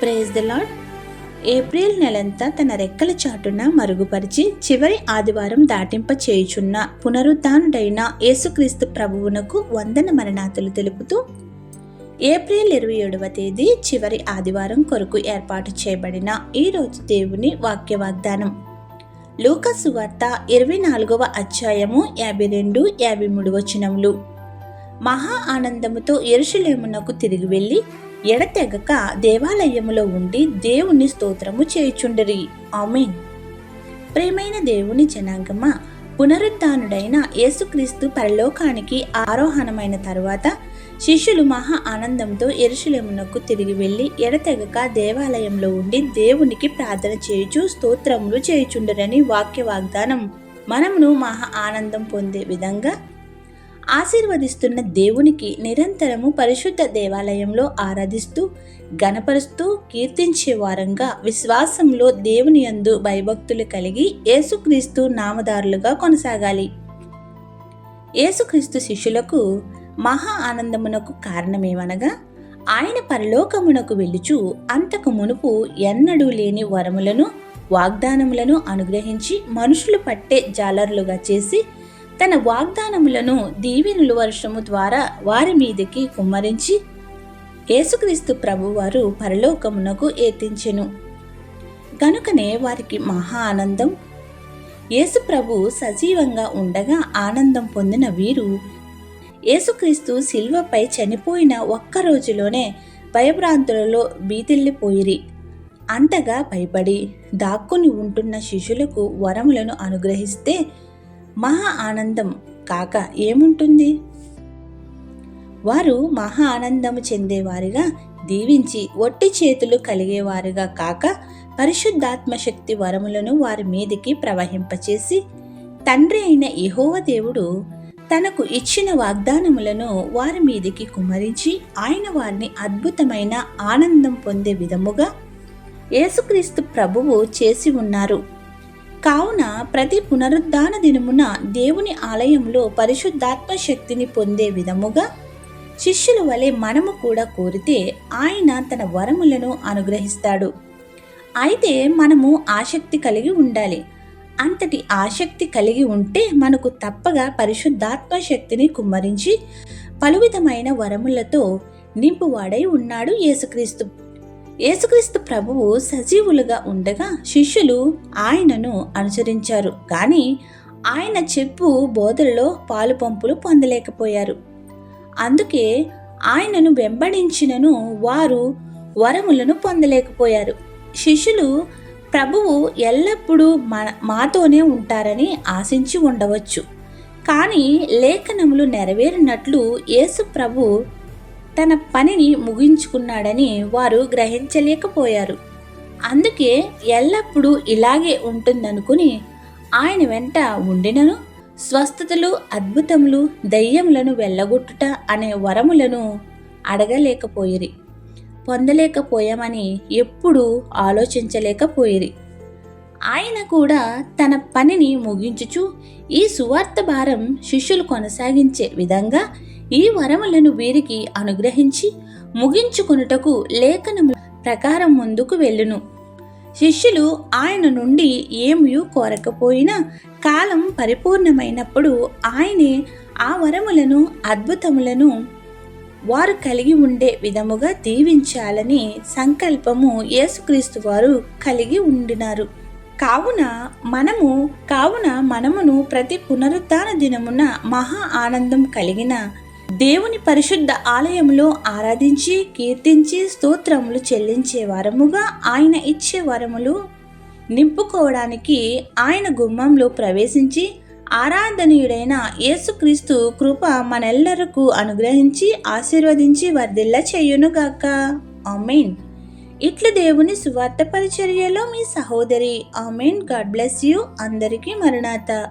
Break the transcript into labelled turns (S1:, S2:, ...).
S1: Praise the lord April నెలంతా తన రెక్కల చాటున మరుగుపరిచి చివరి ఆదివారం దాటింప చేయుచున్న పునరుద్ధానుడైన యేసుక్రీస్తు ప్రభువునకు వందన మరణాతులు తెలుపుతూ ఏప్రిల్ ఇరవై ఏడవ తేదీ చివరి ఆదివారం కొరకు ఏర్పాటు చేయబడిన ఈ రోజు దేవుని వాక్య వాగ్దానం లూకసు వార్త ఇరవై నాలుగవ అధ్యాయము యాభై రెండు యాభై మూడు వచనములు. మహా ఆనందముతో ఎరుషులేమునకు తిరిగి వెళ్ళి ఎడతెగక దేవాలయములో ఉండి దేవుని స్తోత్రము చేయుచుండరి. ఆమెన్. ప్రేమైన దేవుని జనాంగమా పునరుద్ధానుడైన యేసుక్రీస్తు పరలోకానికి ఆరోహణమైన తరువాత శిష్యులు మహా ఆనందంతో ఎరుషులేమునకు తిరిగి వెళ్ళి ఎడతెగక దేవాలయంలో ఉండి దేవునికి ప్రార్థన చేయుచు స్తోత్రములు చేయుచుండరని వాక్య వాగ్దానం మనమును మహా ఆనందం పొందే విధంగా ఆశీర్వదిస్తున్న దేవునికి నిరంతరము పరిశుద్ధ దేవాలయంలో ఆరాధిస్తూ గణపరుస్తూ కీర్తించే వారంగా విశ్వాసంలో దేవుని యందు భయభక్తులు కలిగి యేసుక్రీస్తు నామదారులుగా కొనసాగాలి. యేసుక్రీస్తు శిష్యులకు మహా ఆనందమునకు కారణమేమనగా ఆయన పరలోకమునకు వెళ్ళుచు అంతకు మునుపు ఎన్నడూ లేని వరములను వాగ్దానములను అనుగ్రహించి మనుషులు పట్టే జాలర్లుగా చేసి తన వాగ్దానములను దీవెనుల వర్షము ద్వారా వారి మీదకి కుమ్మరించి యేసుక్రీస్తు ప్రభువారు పరలోకమునకు ఎత్తించెను. కనుకనే వారికి మహా ఆనందం. యేసు ప్రభు సజీవంగా ఉండగా ఆనందం పొందిన వీరు యేసుక్రీస్తు శిల్వపై చనిపోయిన ఒక్క రోజులోనే భయభ్రాంతులలో బీతిల్లిపోయిరి. అంతగా భయపడి దాక్కుని ఉంటున్న శిష్యులకు వరములను అనుగ్రహిస్తే మహా ఆనందం కాక ఏముంటుంది? వారు మహా ఆనందము చెందేవారిగా దీవించి ఒట్టి చేతులు కలిగేవారుగా కాక పరిశుద్ధాత్మ శక్తి వరములను వారి మీదికి ప్రవహింపచేసి తండ్రి అయిన యహోవ దేవుడు తనకు ఇచ్చిన వాగ్దానములను వారి మీదికి కుమ్మరించి ఆయన వారిని అద్భుతమైన ఆనందం పొందే విధముగా యేసుక్రీస్తు ప్రభువు చేసి ఉన్నారు. కావున ప్రతి పునరుద్ధాన దినమున దేవుని ఆలయంలో పరిశుద్ధాత్మ శక్తిని పొందే విధముగా శిష్యుల వలె మనము కూడా కోరితే ఆయన తన వరములను అనుగ్రహిస్తాడు. అయితే మనము ఆసక్తి కలిగి ఉండాలి. అంతటి ఆసక్తి కలిగి ఉంటే మనకు తప్పగా పరిశుద్ధాత్మ శక్తిని కుమ్మరించి పలువిధమైన వరములతో నింపువాడై ఉన్నాడు యేసుక్రీస్తు. యేసుక్రీస్తు ప్రభువు సజీవులుగా ఉండగా శిష్యులు ఆయనను అనుసరించారు. కానీ ఆయన చెప్పు బోధల్లో పాలు పంపులు పొందలేకపోయారు. అందుకే ఆయనను వెంబడించినను వారు వరములను పొందలేకపోయారు. శిష్యులు ప్రభువు ఎల్లప్పుడూ మన మాతోనే ఉంటారని ఆశించి ఉండవచ్చు. కానీ లేఖనములు నెరవేరినట్లు యేసు ప్రభు తన పనిని ముగించుకున్నాడని వారు గ్రహించలేకపోయారు. అందుకే ఎల్లప్పుడూ ఇలాగే ఉంటుందనుకుని ఆయన వెంట ఉండినను స్వస్థతలు అద్భుతములు దయ్యములను వెళ్ళగొట్టుట అనే వరములను అడగలేకపోయిరి. పొందలేకపోయామని ఎప్పుడూ ఆలోచించలేకపోయిరి. ఆయన కూడా తన పనిని ముగించుచు ఈ సువార్త భారం శిష్యులు కొనసాగించే విధంగా ఈ వరములను వీరికి అనుగ్రహించి ముగించుకొనుటకు లేఖనం ప్రకారం ముందుకు వెళ్ళును. శిష్యులు ఆయన నుండి ఏమీ కోరకపోయినా కాలం పరిపూర్ణమైనప్పుడు ఆయనే ఆ వరములను అద్భుతములను వారు కలిగి ఉండే విధముగా దీవించాలని సంకల్పము యేసుక్రీస్తు వారు కలిగి ఉండినారు. కావున మనము కావున మనమును ప్రతి పునరుత్న దినమున మహా ఆనందం కలిగిన దేవుని పరిశుద్ధ ఆలయంలో ఆరాధించి కీర్తించి స్తోత్రములు చెల్లించే వరముగా ఆయన ఇచ్చే వరములు నింపుకోవడానికి ఆయన గుమ్మంలో ప్రవేశించి ఆరాధనీయుడైన యేసుక్రీస్తు కృప మనెల్లరకు అనుగ్రహించి ఆశీర్వదించి వర్ధిల్ల చేయునుగాక. ఆమెన్. ఇట్లు దేవుని సువార్త పరిచర్యలో మీ సహోదరి ఆమెన్. God bless you. అందరికీ మరణాత.